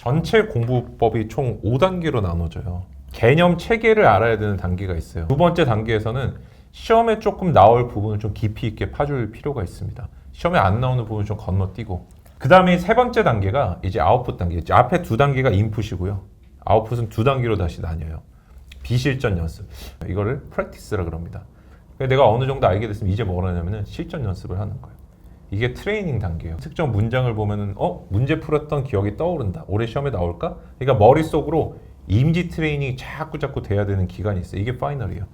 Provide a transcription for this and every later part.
전체 공부법이 총 5단계로 나눠져요. 개념 체계를 알아야 되는 단계가 있어요. 두 번째 단계에서는 시험에 조금 나올 부분을 좀 깊이 있게 파줄 필요가 있습니다. 시험에 안 나오는 부분을 좀 건너뛰고 그 다음에 세 번째 단계가 이제 아웃풋 단계. 앞에 두 단계가 인풋이고요. 아웃풋은 두 단계로 다시 나뉘어요. 비실전 연습. 이거를 프랙티스라 그럽니다. 내가 어느 정도 알게 됐으면 이제 뭐라 하냐면은 실전 연습을 하는 거예요. 이게 트레이닝 단계예요. 특정 문장을 보면은 어 문제 풀었던 기억이 떠오른다. 올해 시험에 나올까? 그러니까 머릿속으로 임지 트레이닝이 자꾸 자꾸 돼야 되는 기간이 있어요. 이게 파이널이에요.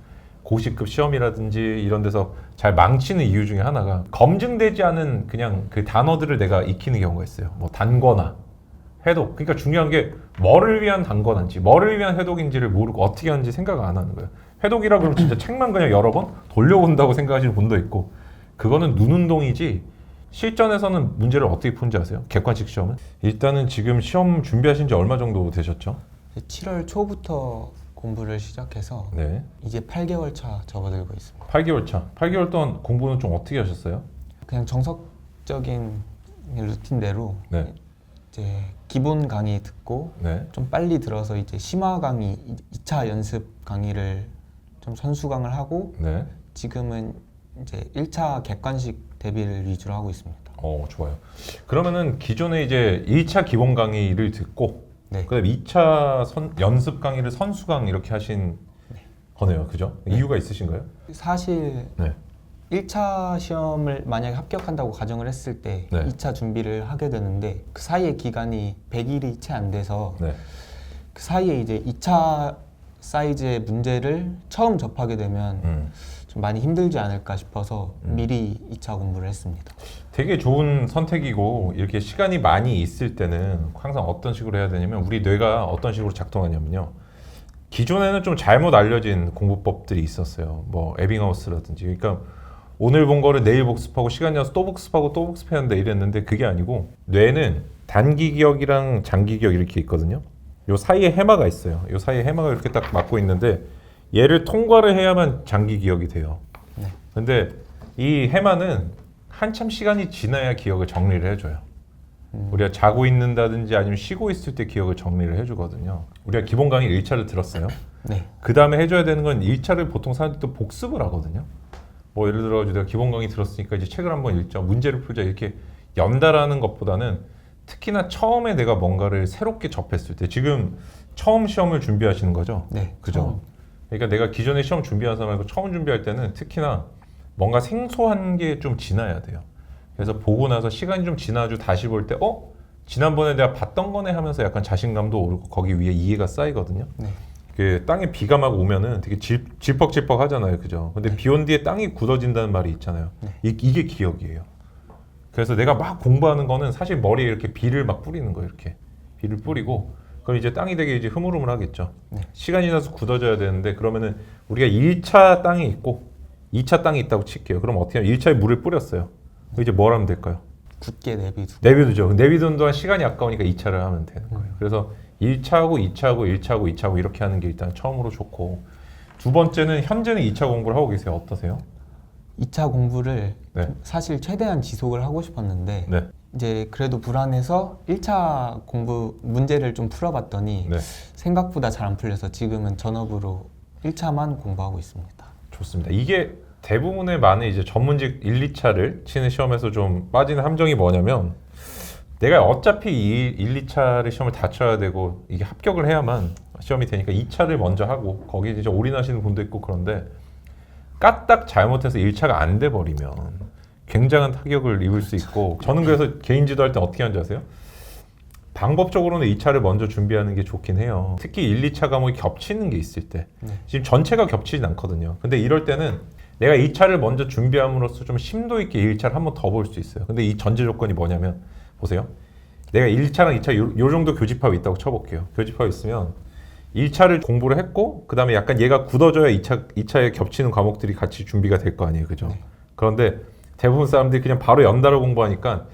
고시급 시험이라든지 이런 데서 잘 망치는 이유 중에 하나가 검증되지 않은 그냥 그 단어들을 내가 익히는 경우가 있어요. 뭐 단거나 해독. 그러니까 중요한 게 뭐를 위한 단거나인지 뭐를 위한 해독인지를 모르고 어떻게 하는지 생각 안 하는 거예요. 해독이라 그러면 진짜 책만 그냥 여러 번 돌려본다고 생각하시는 분도 있고 그거는 눈 운동이지 실전에서는 문제를 어떻게 푸는지 아세요? 객관식 시험은? 일단은 지금 시험 준비하신 지 얼마 정도 되셨죠? 7월 초부터 공부를 시작해서 네. 이제 8개월 차 접어들고 있습니다. 8개월 차. 8개월 동안 공부는 좀 어떻게 하셨어요? 그냥 정석적인 루틴대로 네. 이제 기본 강의 듣고 네. 좀 빨리 들어서 이제 심화 강의 2차 연습 강의를 좀 선수강을 하고 네. 지금은 이제 1차 객관식 대비를 위주로 하고 있습니다. 어, 좋아요. 그러면은 기존에 이제 1차 기본 강의를 듣고 네. 그다음에 2차 선, 연습 강의를 선수 강 이렇게 하신 거네요. 그죠? 이유가 있으신가요? 사실 네. 1차 시험을 만약에 합격한다고 가정을 했을 때 네. 2차 준비를 하게 되는데 그 사이의 기간이 100일이 채 안 돼서 네. 그 사이에 이제 2차 사이즈의 문제를 처음 접하게 되면 음. 좀 많이 힘들지 않을까 싶어서 음. 미리 2차 공부를 했습니다. 되게 좋은 선택이고 이렇게 시간이 많이 있을 때는 항상 어떤 식으로 해야 되냐면 우리 뇌가 어떤 식으로 작동하냐면요. 기존에는 좀 잘못 알려진 공부법들이 있었어요. 뭐 에빙하우스라든지. 그러니까 오늘 본 거를 내일 복습하고 시간이 나서 또 복습하고 또 된다 이랬는데 그게 아니고 뇌는 단기 기억이랑 장기 기억 이렇게 있거든요. 요 사이에 해마가 있어요. 요 사이에 해마가 이렇게 딱 막고 있는데 얘를 통과를 해야만 장기 기억이 돼요. 네. 근데 이 해마는 한참 시간이 지나야 기억을 정리를 해줘요. 음. 우리가 자고 있는다든지 아니면 쉬고 있을 때 기억을 정리를 해주거든요. 우리가 기본 강의 1차를 들었어요. 네. 그 다음에 해줘야 되는 건 1차를 보통 사람들이 또 복습을 하거든요. 뭐 예를 들어 내가 기본 강의 들었으니까 이제 책을 한번 읽자, 문제를 풀자 이렇게 연달아하는 것보다는 특히나 처음에 내가 뭔가를 새롭게 접했을 때 지금 처음 시험을 준비하시는 거죠. 네. 그죠? 처음. 그러니까 내가 기존에 시험 준비한 사람이고 처음 준비할 때는 특히나 뭔가 생소한 게 좀 지나야 돼요. 그래서 보고 나서 시간이 좀 지나주 다시 볼 때, 어? 지난번에 내가 봤던 거네 하면서 약간 자신감도 오르고 거기 위에 이해가 쌓이거든요. 네. 그 땅에 비가 막 오면은 되게 질, 질퍽질퍽 하잖아요. 그죠? 근데 비온 뒤에 땅이 굳어진다는 말이 있잖아요. 네. 이, 이게 기억이에요. 그래서 내가 막 공부하는 거는 사실 머리에 이렇게 비를 막 뿌리는 거예요. 이렇게. 비를 뿌리고 그럼 이제 땅이 되게 이제 흐물흐물하겠죠. 네. 시간이 지나서 굳어져야 되는데 그러면은 우리가 1차 땅이 있고 2차 땅이 있다고 칠게요. 그럼 어떻게 하면 1차에 물을 뿌렸어요. 이제 뭘 하면 될까요? 굳게 내비두고 내비두죠. 내비두는 동안 시간이 아까우니까 2차를 하면 되는 거예요. 그래서 1차하고 2차하고 1차하고 2차하고 이렇게 하는 게 일단 처음으로 좋고 두 번째는 현재는 2차 공부를 하고 계세요. 어떠세요? 2차 공부를 네. 좀 사실 최대한 지속을 하고 싶었는데 네. 이제 그래도 불안해서 1차 공부 문제를 좀 풀어봤더니 네. 생각보다 잘 안 풀려서 지금은 전업으로 1차만 공부하고 있습니다. 좋습니다. 이게 대부분의 많은 이제 전문직 1, 2차를 치는 시험에서 좀 빠지는 함정이 뭐냐면 내가 어차피 이 1, 2차를 시험을 다 쳐야 되고 이게 합격을 해야만 시험이 되니까 2차를 먼저 하고 거기에 이제 올인하시는 분도 있고 그런데 까딱 잘못해서 1차가 안 돼 버리면 굉장한 타격을 입을 수 있고 저는 그래서 개인 지도할 때 어떻게 하는지 아세요? 방법적으로는 2차를 먼저 준비하는 게 좋긴 해요. 특히 1, 2차 과목이 겹치는 게 있을 때 네. 지금 전체가 겹치진 않거든요. 근데 이럴 때는 내가 2차를 먼저 준비함으로써 좀 심도 있게 1차를 한 번 더 볼 수 있어요. 근데 이 전제 조건이 뭐냐면 보세요. 내가 1차랑 2차 요, 요 정도 교집합이 있다고 쳐볼게요. 교집합이 있으면 1차를 공부를 했고 그 다음에 약간 얘가 굳어져야 2차, 2차에 겹치는 과목들이 같이 준비가 될 거 아니에요. 그죠? 네. 그런데 대부분 사람들이 그냥 바로 연달아 공부하니까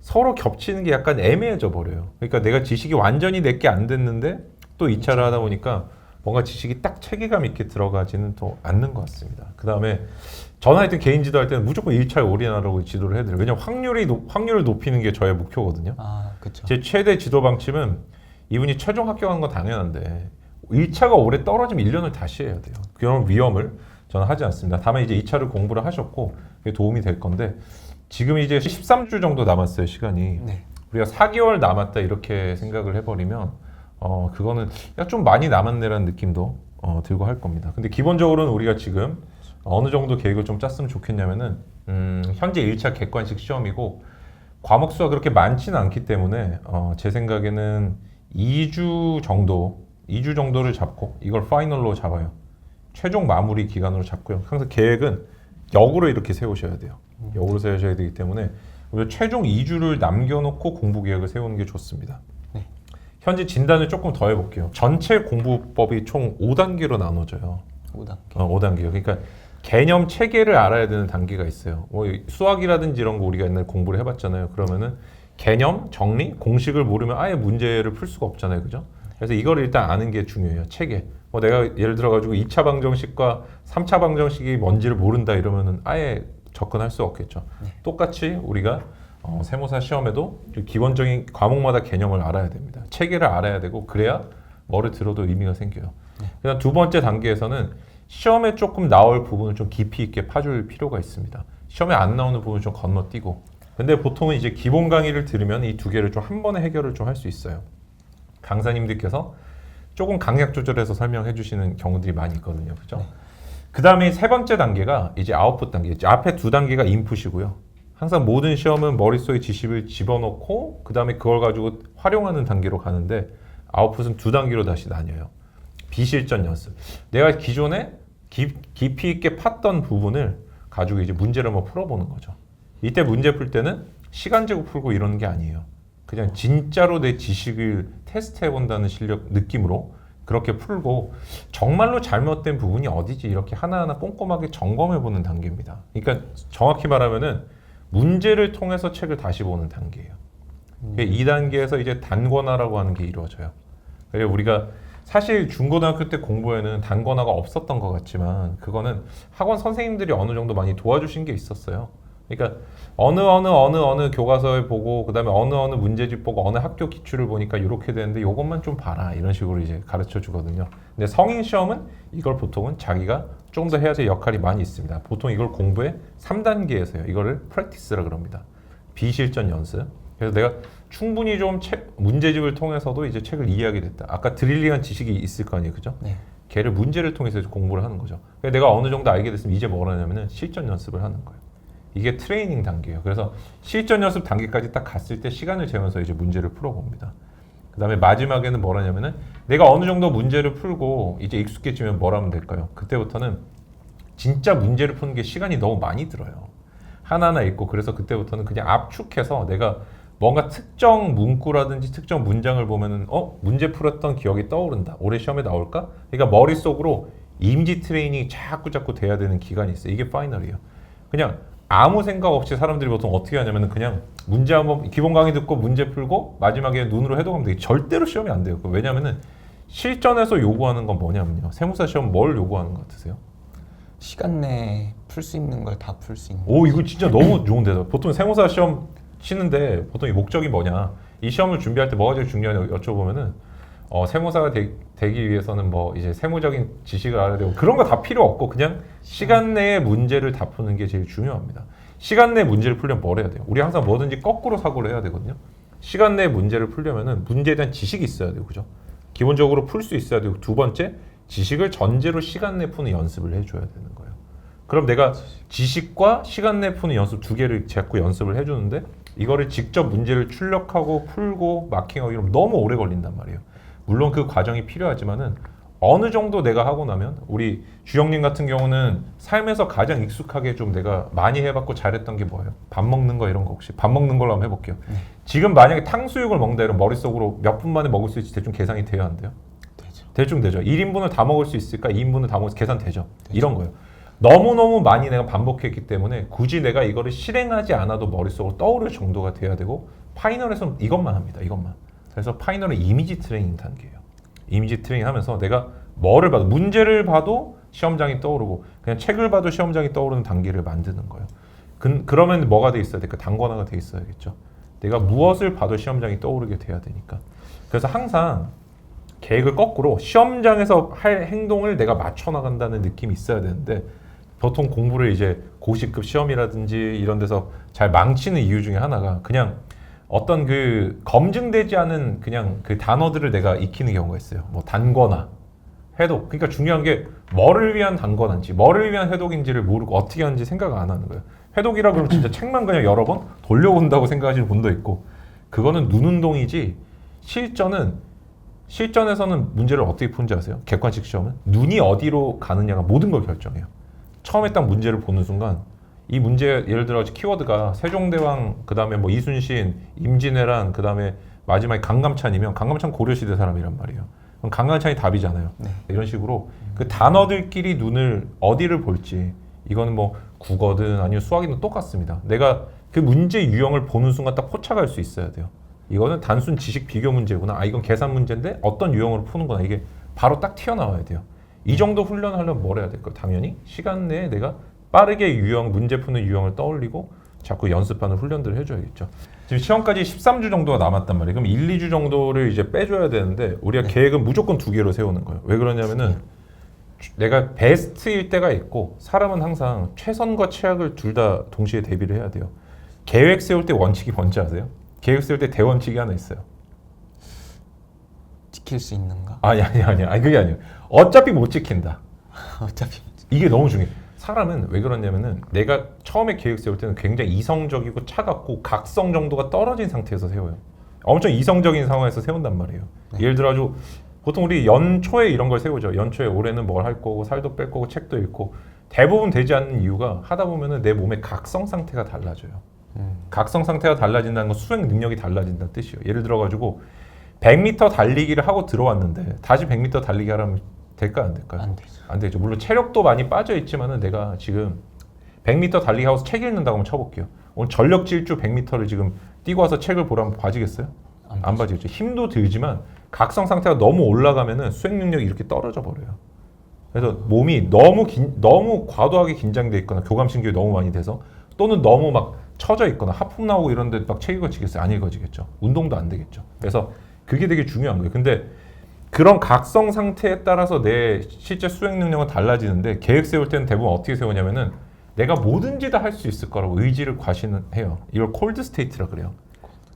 서로 겹치는 게 약간 애매해져 버려요. 그러니까 내가 지식이 완전히 내게 안 됐는데 또 2차를 하다 보니까 뭔가 지식이 딱 체계감 있게 들어가지는 또 않는 것 같습니다. 그 다음에 저는 하여튼 개인 지도할 때는 무조건 1차에 올인하라고 지도를 해드려요. 왜냐면 확률이 높- 확률을 높이는 게 저의 목표거든요. 아 그렇죠. 제 최대 지도 방침은 이분이 최종 합격하는 건 당연한데 1차가 오래 떨어지면 1년을 다시 해야 돼요. 그런 위험을 저는 하지 않습니다. 다만 이제 2차를 공부를 하셨고 그게 도움이 될 건데 지금 이제 13주 정도 남았어요 시간이. 네. 우리가 4개월 남았다 이렇게 생각을 해버리면 어 그거는 야, 좀 많이 남았네라는 느낌도 어, 들고 할 겁니다. 근데 기본적으로는 우리가 지금 어느 정도 계획을 좀 짰으면 좋겠냐면은 음, 현재 1차 객관식 시험이고 과목 수가 그렇게 많지는 않기 때문에 어, 제 생각에는 2주 정도 2주 정도를 잡고 이걸 파이널로 잡아요. 최종 마무리 기간으로 잡고요. 항상 계획은 역으로 이렇게 세우셔야 돼요. 역으로 세우셔야 되기 때문에 최종 2주를 남겨놓고 공부 계획을 세우는 게 좋습니다. 네. 현재 진단을 조금 더 해볼게요. 전체 공부법이 총 5단계로 나눠져요. 5단계. 어, 5단계요. 그러니까 개념 체계를 알아야 되는 단계가 있어요. 뭐 수학이라든지 이런 거 우리가 옛날 공부를 해봤잖아요. 그러면은 개념, 정리, 공식을 모르면 아예 문제를 풀 수가 없잖아요. 그죠? 그래서 이걸 일단 아는 게 중요해요. 체계. 뭐 내가 예를 들어 가지고 2차 방정식과 3차 방정식이 뭔지를 모른다 이러면은 아예 접근할 수 없겠죠. 똑같이 우리가 어, 세무사 시험에도 그 기본적인 과목마다 개념을 알아야 됩니다. 체계를 알아야 되고 그래야 뭐를 들어도 의미가 생겨요. 그다음 두 번째 단계에서는 시험에 조금 나올 부분을 좀 깊이 있게 파줄 필요가 있습니다. 시험에 안 나오는 부분을 좀 건너뛰고. 근데 보통은 이제 기본 강의를 들으면 이 두 개를 좀 한 번에 해결을 좀 할 수 있어요. 강사님들께서 조금 강약 조절해서 설명해 주시는 경우들이 많이 있거든요. 그죠? 그 다음에 세 번째 단계가 이제 아웃풋 단계. 이제 앞에 두 단계가 인풋이고요. 항상 모든 시험은 머릿속에 지식을 집어넣고 그 다음에 그걸 가지고 활용하는 단계로 가는데 아웃풋은 두 단계로 다시 나뉘어요. 비실전 연습. 내가 기존에 깊, 깊이 있게 팠던 부분을 가지고 이제 문제를 한번 풀어보는 거죠. 이때 문제 풀 때는 시간 재고 풀고 이러는 게 아니에요. 그냥 진짜로 내 지식을 테스트해 본다는 실력 느낌으로 그렇게 풀고 정말로 잘못된 부분이 어디지 이렇게 하나하나 꼼꼼하게 점검해 보는 단계입니다. 그러니까 정확히 말하면은 문제를 통해서 책을 다시 보는 단계예요. 그게 이 단계에서 이제 단권화라고 하는 게 이루어져요. 그래서 우리가 사실 중고등학교 때 공부에는 단권화가 없었던 것 같지만 그거는 학원 선생님들이 어느 정도 많이 도와주신 게 있었어요. 그러니까 어느 어느 어느 어느 교과서를 보고 그다음에 어느 어느 문제집 보고 어느 학교 기출을 보니까 이렇게 되는데 이것만 좀 봐라 이런 식으로 이제 가르쳐 주거든요. 근데 성인 시험은 이걸 보통은 자기가 좀 더 해야 될 역할이 많이 있습니다. 보통 이걸 공부의 3단계에서요. 이거를 프랙티스라 그럽니다. 비실전 연습. 그래서 내가 충분히 좀 책, 문제집을 통해서도 이제 책을 이해하게 됐다. 아까 드릴링한 지식이 있을 거 아니에요, 그죠? 네. 걔를 문제를 통해서 공부를 하는 거죠. 내가 어느 정도 알게 됐으면 이제 뭘 하냐면은 실전 연습을 하는 거예요. 이게 트레이닝 단계예요. 그래서 실전 연습 단계까지 딱 갔을 때 시간을 재면서 이제 문제를 풀어봅니다. 그 다음에 마지막에는 뭘 하냐면은 내가 어느 정도 문제를 풀고 이제 익숙해지면 뭘 하면 될까요? 그때부터는 진짜 문제를 푸는 게 시간이 너무 많이 들어요. 하나하나 읽고 그래서 그때부터는 그냥 압축해서 내가 뭔가 특정 문구라든지 특정 문장을 보면은 어 문제 풀었던 기억이 떠오른다. 올해 시험에 나올까? 그러니까 머릿속으로 임지 트레이닝이 자꾸 자꾸 돼야 되는 기간이 있어요. 이게 파이널이에요. 그냥 아무 생각 없이 사람들이 보통 어떻게 하냐면은 그냥 문제 한번 기본 강의 듣고 문제 풀고 마지막에 눈으로 해독하면 되게 절대로 시험이 안 돼요. 왜냐면은 실전에서 요구하는 건 뭐냐면요. 세무사 시험 뭘 요구하는 것 같으세요? 시간 내에 풀 수 있는 걸 다 풀 수 있는. 오 이거 진짜 너무 좋은 데다. 보통 세무사 시험 치는데 보통 이 목적이 뭐냐? 이 시험을 준비할 때 뭐가 제일 중요하냐 여쭤보면은 어, 세무사가 되, 기 위해서는 뭐 이제 세무적인 지식을 알아야 되고 그런 거 다 필요 없고 그냥 시간 내에 문제를 다 푸는 게 제일 중요합니다. 시간 내에 문제를 풀려면 뭘 해야 돼요? 우리 항상 뭐든지 거꾸로 사고를 해야 되거든요. 시간 내에 문제를 풀려면은 문제에 대한 지식이 있어야 되고 그죠? 기본적으로 풀 수 있어야 되고 두 번째 지식을 전제로 시간 내에 푸는 연습을 해줘야 되는 거예요. 그럼 내가 지식과 시간 내 푸는 연습 두 개를 자꾸 연습을 해주는데 이거를 직접 문제를 출력하고 풀고 이러면 너무 오래 걸린단 말이에요. 물론 그 과정이 필요하지만은 어느 정도 내가 하고 나면 우리 주영님 같은 경우는 삶에서 가장 익숙하게 좀 내가 많이 해봤고 잘했던 게 뭐예요? 밥 먹는 거 이런 거 혹시 밥 먹는 걸로 한번 해볼게요. 지금 만약에 탕수육을 먹는다 이러면 머릿속으로 몇 분 만에 먹을 수 있을지 대충 계산이 돼야 안 돼요? 되죠. 대충 되죠. 1인분을 다 먹을 수 있을까? 2인분을 다 먹을 수 계산 되죠. 이런 거예요. 너무너무 많이 내가 반복했기 때문에 굳이 내가 이거를 실행하지 않아도 머릿속으로 떠오를 정도가 돼야 되고 파이널에서는 이것만 합니다. 이것만. 그래서 파이널은 이미지 트레이닝 단계예요. 이미지 트레이닝 하면서 내가 뭐를 봐도 문제를 봐도 시험장이 떠오르고 그냥 책을 봐도 시험장이 떠오르는 단계를 만드는 거예요. 그, 그러면 뭐가 돼 있어야 될까? 단권화가 돼 있어야겠죠. 내가 무엇을 봐도 시험장이 떠오르게 돼야 되니까. 그래서 항상 계획을 거꾸로 시험장에서 할 행동을 내가 맞춰 나간다는 느낌이 있어야 되는데 보통 공부를 이제 고시급 시험이라든지 이런 데서 잘 망치는 이유 중에 하나가 그냥 어떤 그 검증되지 않은 그냥 그 단어들을 내가 익히는 경우가 있어요. 뭐 단거나 해독. 그러니까 중요한 게 뭐를 위한 단거나인지 뭐를 위한 해독인지를 모르고 어떻게 하는지 생각 안 하는 거예요. 해독이라 그러면 진짜 책만 그냥 여러 번 돌려본다고 생각하시는 분도 있고 그거는 눈 운동이지 실전은 실전에서는 문제를 어떻게 푸는지 아세요? 객관식 시험은 눈이 어디로 가느냐가 모든 걸 결정해요. 처음에 딱 문제를 보는 순간 이 문제 예를 들어 키워드가 세종대왕 그다음에 뭐 이순신, 임진왜란 그다음에 마지막에 강감찬이면 강감찬 고려시대 사람이란 말이에요. 그럼 강감찬이 답이잖아요. 네. 이런 식으로 그 단어들끼리 눈을 어디를 볼지 이거는 뭐 국어든 아니면 수학이든 똑같습니다. 내가 그 문제 유형을 보는 순간 딱 포착할 수 있어야 돼요. 이거는 단순 지식 비교 문제구나. 아 이건 계산 문제인데 어떤 유형으로 푸는구나. 이게 바로 딱 튀어나와야 돼요. 이 정도 훈련하려면 뭘 해야 될까요? 당연히 시간 내에 내가 빠르게 유형 문제 푸는 유형을 떠올리고 자꾸 연습하는 훈련들을 해줘야겠죠. 지금 시험까지 13주 정도가 남았단 말이에요. 그럼 1, 2주 정도를 이제 빼줘야 되는데 우리가 계획은 무조건 두 개로 세우는 거예요. 왜 그러냐면은 내가 베스트일 때가 있고 사람은 항상 최선과 최악을 둘 다 동시에 대비를 해야 돼요. 계획 세울 때 원칙이 뭔지 아세요? 계획 세울 때 대원칙이 하나 있어요. 지킬 수 있는가? 아니 아니 아니 아니 그게 아니에요. 어차피 못 지킨다. 어차피 이게 너무 중요해. 사람은 왜 그러냐면은 내가 처음에 계획 세울 때는 굉장히 이성적이고 차갑고 각성 정도가 떨어진 상태에서 세워요. 엄청 이성적인 상황에서 세운단 말이에요. 예를 들어 아주 보통 우리 연초에 이런 걸 세우죠. 연초에 올해는 뭘 할 거고 살도 뺄 거고 책도 읽고 대부분 되지 않는 이유가 하다 보면은 내 몸의 각성 상태가 달라져요. 음. 각성 상태가 달라진다는 건 수행 능력이 달라진다는 뜻이에요. 예를 들어 가지고 100m 달리기를 하고 들어왔는데 다시 100m 달리기 하라면 될까 안 될까요? 안 되죠. 안 되죠. 물론 체력도 많이 빠져 있지만은 내가 지금 100m 달리기 하고서 책 읽는다고 한번 쳐볼게요. 오늘 전력 질주 100m를 지금 뛰고 와서 책을 보라면 봐지겠어요? 안 안 봐지겠죠. 힘도 들지만 각성 상태가 너무 올라가면은 수행 능력이 이렇게 떨어져 버려요. 그래서 몸이 너무 긴, 너무 과도하게 긴장돼 있거나 교감신경이 너무 많이 돼서 또는 너무 막 처져 있거나 하품 나오고 이런데 막 책 읽어지겠어요? 안 읽어지겠죠. 운동도 안 되겠죠. 그래서 그게 되게 중요한 거예요. 근데 그런 각성 상태에 따라서 내 실제 수행 능력은 달라지는데 계획 세울 때는 대부분 어떻게 세우냐면은 내가 뭐든지 다 할 수 있을 거라고 의지를 과신해요. 이걸 콜드 스테이트라 그래요.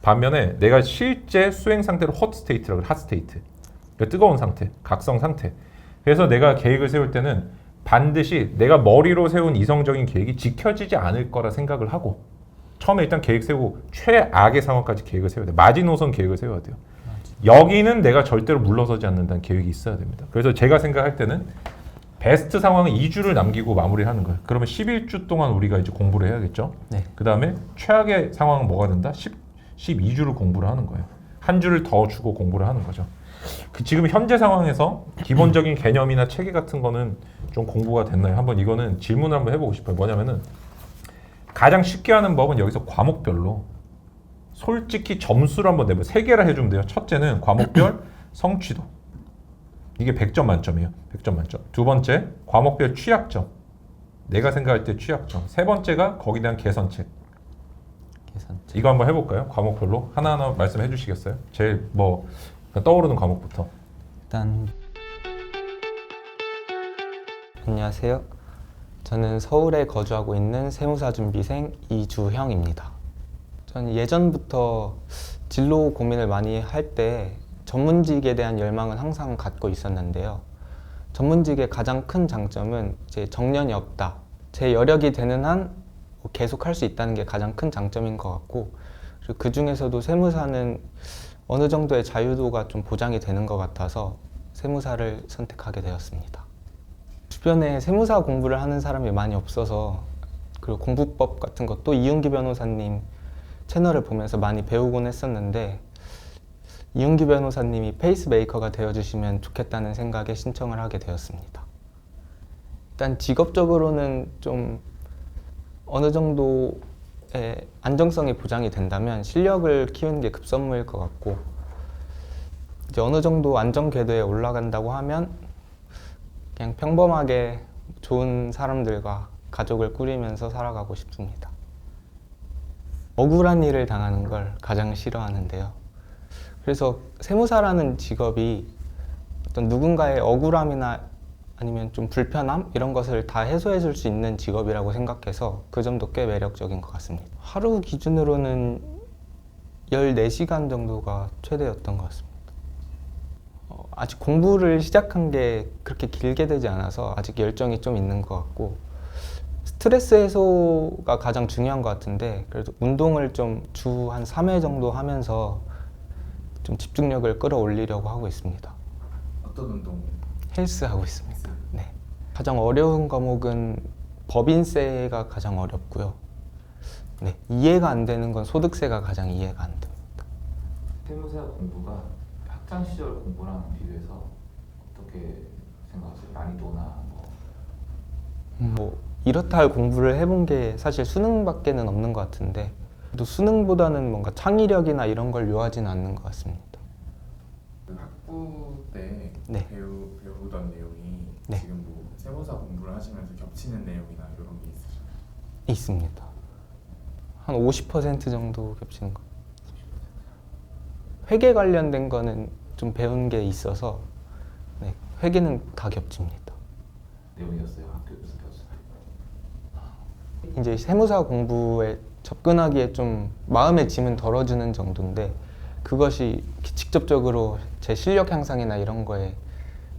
반면에 내가 실제 수행 상태를 헛 스테이트라 그래. 핫 스테이트. 뜨거운 상태, 각성 상태. 그래서 내가 계획을 세울 때는 반드시 내가 머리로 세운 이성적인 계획이 지켜지지 않을 거라 생각을 하고 처음에 일단 계획 세우고 최악의 상황까지 계획을 세워야 돼요. 마지노선 계획을 세워야 돼요. 여기는 내가 절대로 물러서지 않는다는 계획이 있어야 됩니다. 그래서 제가 생각할 때는 베스트 상황은 2주를 남기고 마무리하는 거예요. 그러면 11주 동안 우리가 이제 공부를 해야겠죠. 네. 그 다음에 최악의 상황은 뭐가 된다? 10, 12주를 공부를 하는 거예요. 한 주를 더 주고 공부를 하는 거죠. 그 지금 현재 상황에서 기본적인 개념이나 체계 같은 거는 좀 공부가 됐나요? 한번 이거는 질문을 한번 해보고 싶어요. 뭐냐면은 가장 쉽게 하는 법은 여기서 과목별로 솔직히 점수를 한번 내면 세 개를 해주면 돼요. 첫째는 과목별 성취도. 이게 100점 만점이에요. 100점 만점. 두 번째, 과목별 취약점. 내가 생각할 때 취약점. 세 번째가 거기에 대한 개선책. 계산. 이거 한번 해볼까요? 과목별로 하나하나 말씀해 주시겠어요? 제일 뭐 떠오르는 과목부터. 일단 안녕하세요. 저는 서울에 거주하고 있는 세무사 준비생 이주형입니다. 저는 예전부터 진로 고민을 많이 할 때 전문직에 대한 열망은 항상 갖고 있었는데요. 전문직의 가장 큰 장점은 이제 정년이 없다. 제 여력이 되는 한뭐 계속 할 수 있다는 게 가장 큰 장점인 것 같고 그 중에서도 세무사는 어느 정도의 자유도가 좀 보장이 되는 것 같아서 세무사를 선택하게 되었습니다. 주변에 세무사 공부를 하는 사람이 많이 없어서 그리고 공부법 같은 것도 이윤기 변호사님 채널을 보면서 많이 배우곤 했었는데 이윤기 변호사님이 페이스메이커가 되어주시면 좋겠다는 생각에 신청을 하게 되었습니다. 일단 직업적으로는 좀 어느 정도의 안정성이 보장이 된다면 실력을 키우는 게 급선무일 것 같고 이제 어느 정도 안정 궤도에 올라간다고 하면 그냥 평범하게 좋은 사람들과 가족을 꾸리면서 살아가고 싶습니다. 억울한 일을 당하는 걸 가장 싫어하는데요. 그래서 세무사라는 직업이 어떤 누군가의 억울함이나 아니면 좀 불편함 이런 것을 다 해소해 줄 수 있는 직업이라고 생각해서 그 점도 꽤 매력적인 것 같습니다. 하루 기준으로는 14시간 정도가 최대였던 것 같습니다. 어, 아직 공부를 시작한 게 그렇게 길게 되지 않아서 아직 열정이 좀 있는 것 같고 스트레스 해소가 가장 중요한 것 같은데 그래도 운동을 좀 주 한 3회 정도 하면서 좀 집중력을 끌어올리려고 하고 있습니다. 어떤 운동? 헬스 하고 있습니다. 네. 가장 어려운 과목은 법인세가 가장 어렵고요. 네. 이해가 안 되는 건 소득세가 가장 이해가 안 됩니다. 세무사 공부가 학창 시절 공부랑 비교해서 어떻게 생각하세요? 난이도나 뭐뭐 이렇다 할 공부를 해본 게 사실 수능밖에는 없는 것 같은데 또 수능보다는 뭔가 창의력이나 이런 걸 요하지는 않는 것 같습니다. 그 학부 때 네. 배우 배우던 내용이 네. 지금 뭐 세무사 공부를 하시면서 겹치는 내용이나 이런 게 있으신가요? 있습니다. 한 50% 정도 겹치는 것. 회계 관련된 거는 좀 배운 게 있어서 네, 회계는 다 겹칩니다. 내용이었어요. 이제 세무사 공부에 접근하기에 좀 마음의 짐은 덜어주는 정도인데 그것이 직접적으로 제 실력 향상이나 이런 거에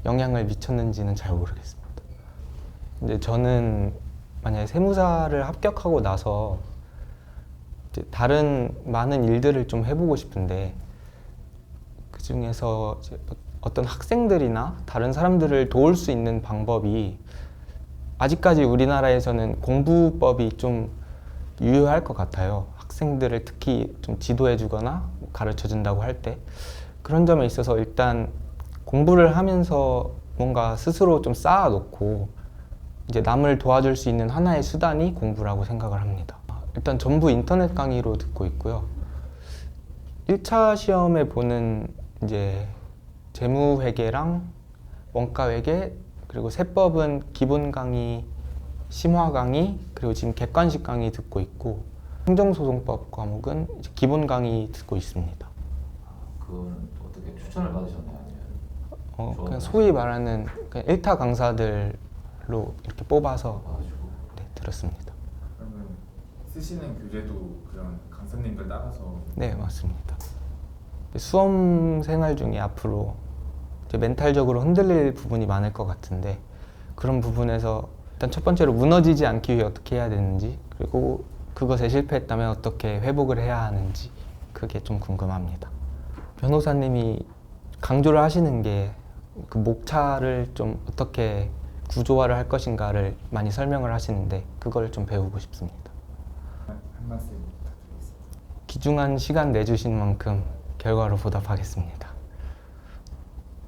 영향을 미쳤는지는 잘 모르겠습니다. 이제 저는 만약에 세무사를 합격하고 나서 다른 많은 일들을 좀 해보고 싶은데 그 중에서 어떤 학생들이나 다른 사람들을 도울 수 있는 방법이 아직까지 우리나라에서는 공부법이 좀 유효할 것 같아요. 학생들을 특히 좀 지도해주거나 가르쳐준다고 할 때 그런 점에 있어서 일단 공부를 하면서 뭔가 스스로 좀 쌓아놓고 이제 남을 도와줄 수 있는 하나의 수단이 공부라고 생각을 합니다. 일단 전부 인터넷 강의로 듣고 있고요. 1차 시험에 보는 이제 재무회계랑 원가회계 그리고 세법은 기본 강의, 심화 강의 그리고 지금 객관식 강의 듣고 있고 행정소송법 과목은 이제 기본 강의 듣고 있습니다. 그거는 어떻게 추천을 받으셨나요? 어. 그냥 소위 말하는 그냥 1타 강사들로 이렇게 뽑아서 네, 들었습니다. 그러면 쓰시는 교재도 그런 강사님들 따라서 네, 맞습니다. 수험 생활 중에 앞으로 멘탈적으로 흔들릴 부분이 많을 것 같은데 그런 부분에서 일단 첫 번째로 무너지지 않기 위해 어떻게 해야 되는지 그리고 그것에 실패했다면 어떻게 회복을 해야 하는지 그게 좀 궁금합니다. 변호사님이 강조를 하시는 게 그 목차를 좀 어떻게 구조화를 할 것인가를 많이 설명을 하시는데 그걸 좀 배우고 싶습니다. 한, 한 말씀 부탁드리겠습니다. 귀중한 시간 내주신 만큼 결과로 보답하겠습니다.